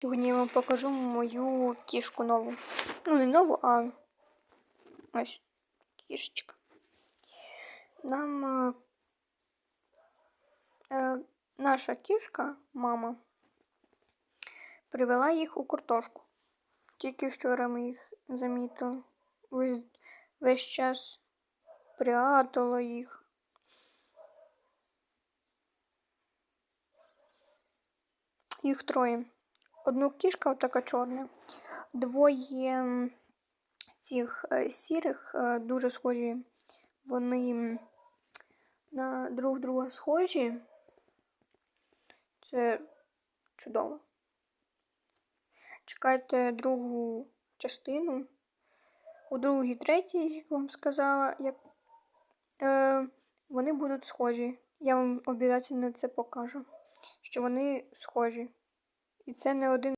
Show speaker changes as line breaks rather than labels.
Сьогодні я вам покажу мою кішку нову. Ну, не нову, а ось кішечка. Нам е, е, наша кішка, мама, привела їх у картошку. Тільки вчора ми їх замітили. Весь, весь час прятала їх. Їх троє. Одну кішка така чорна, двоє цих е, сірих е, дуже схожі. Вони на друг друга схожі. Це чудово. Чекайте другу частину. У другій, третій, як вам сказала, як, е, вони будуть схожі. Я вам обов'язково це покажу, що вони схожі. І це не один.